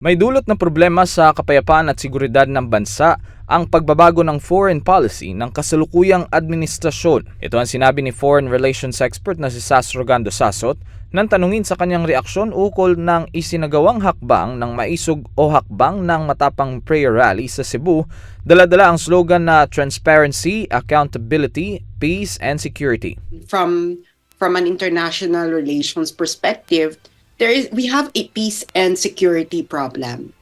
May dulot na problema sa kapayapaan at seguridad ng bansa ang pagbabago ng foreign policy ng kasalukuyang administrasyon. Ito ang sinabi ni Foreign Relations expert na si Sas Rogando Sasot nang tanungin sa kanyang reaksyon ukol ng isinagawang hakbang ng maisog o hakbang ng matapang prayer rally sa Cebu, daladala ang slogan na Transparency, Accountability, Peace, and Security. from from an international relations perspective, there is we have a peace and security problem.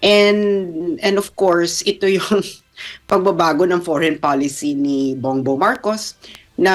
And and of course, ito yung pagbabago ng foreign policy ni Bongbong Marcos na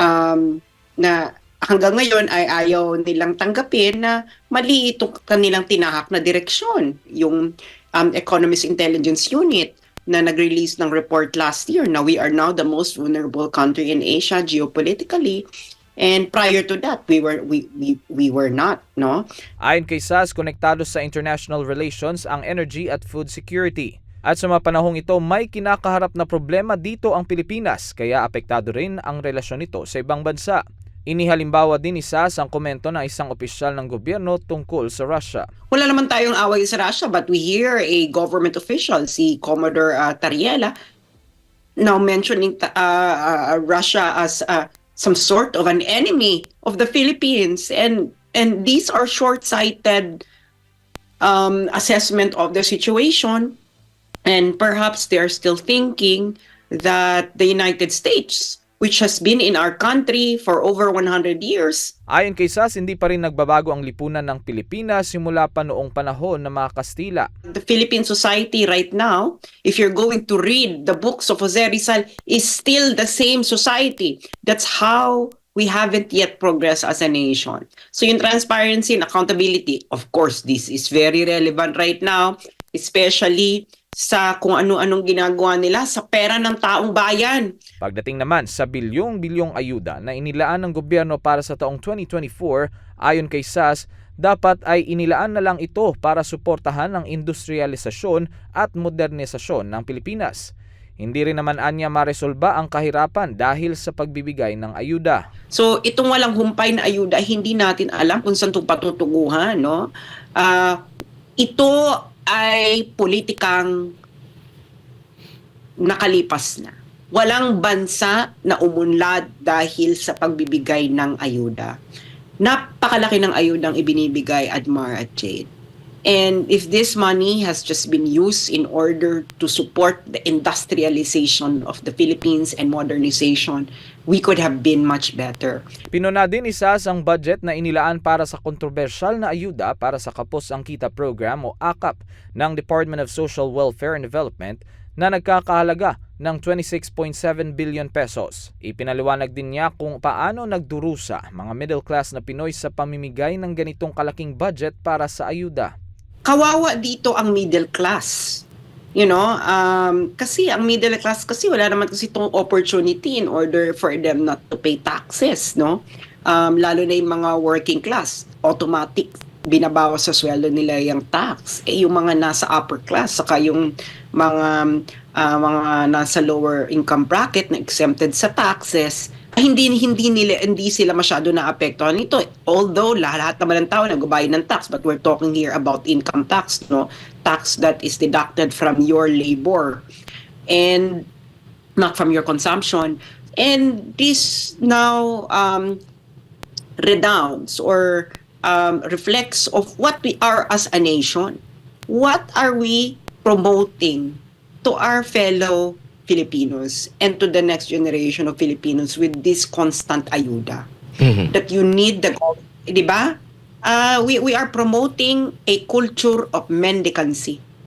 um, na hanggang ngayon ay ayaw nilang tanggapin na mali itong kanilang tinahak na direksyon. Yung um, Economist Intelligence Unit na nag-release ng report last year na we are now the most vulnerable country in Asia geopolitically. And prior to that, we were we we, we were not, no? Ayon kay SAS, konektado sa international relations ang energy at food security. At sa mga panahong ito, may kinakaharap na problema dito ang Pilipinas, kaya apektado rin ang relasyon nito sa ibang bansa. Inihalimbawa din ni SAS ang komento ng isang opisyal ng gobyerno tungkol sa Russia. Wala naman tayong away sa Russia, but we hear a government official, si Commodore uh, Tariela, now mentioning uh, uh, Russia as uh, some sort of an enemy of the Philippines, and and these are short-sighted um, assessment of the situation, and perhaps they are still thinking that the United States, which has been in our country for over 100 years, Ayon kay SAS, hindi pa rin nagbabago ang lipunan ng Pilipinas simula pa noong panahon ng mga Kastila. the Philippine society right now, if you're going to read the books of Jose Rizal, is still the same society. That's how we haven't yet progressed as a nation. So yung transparency and accountability, of course, this is very relevant right now, especially sa kung ano-anong ginagawa nila sa pera ng taong bayan. Pagdating naman sa bilyong-bilyong ayuda na inilaan ng gobyerno para sa taong 2024, ayon kay SAS, dapat ay inilaan na lang ito para suportahan ang industrialisasyon at modernisasyon ng Pilipinas. Hindi rin naman anya maresolba ang kahirapan dahil sa pagbibigay ng ayuda. So itong walang humpay na ayuda, hindi natin alam kung saan ito patutunguhan. No? Ah, ito ay politikang nakalipas na. Walang bansa na umunlad dahil sa pagbibigay ng ayuda. Napakalaki ng ayudang ibinibigay Admar at Jade. And if this money has just been used in order to support the industrialization of the Philippines and modernization, we could have been much better. Pinuna din isa ang budget na inilaan para sa kontrobersyal na ayuda para sa Kapos ang Kita Program o AKAP ng Department of Social Welfare and Development na nagkakahalaga ng 26.7 billion pesos. Ipinaliwanag din niya kung paano nagdurusa mga middle class na Pinoy sa pamimigay ng ganitong kalaking budget para sa ayuda. Kawawa dito ang middle class. You know, um, kasi ang middle class kasi wala naman kasi itong opportunity in order for them not to pay taxes, no? Um, lalo na yung mga working class, automatic binabawas sa sweldo nila yung tax. Eh, yung mga nasa upper class, saka yung mga ah, mga nasa lower income bracket na exempted sa taxes, hindi hindi nila hindi sila masyado naapektuhan nito. Although lahat naman ng tao nagbabayad ng tax but we're talking here about income tax no? Tax that is deducted from your labor and not from your consumption. And this now um redounds or um, reflects of what we are as a nation. What are we promoting to our fellow Filipinos and to the next generation of Filipinos with this constant ayuda that you need the gov- di ba? Uh, we we are promoting a culture of mendicancy.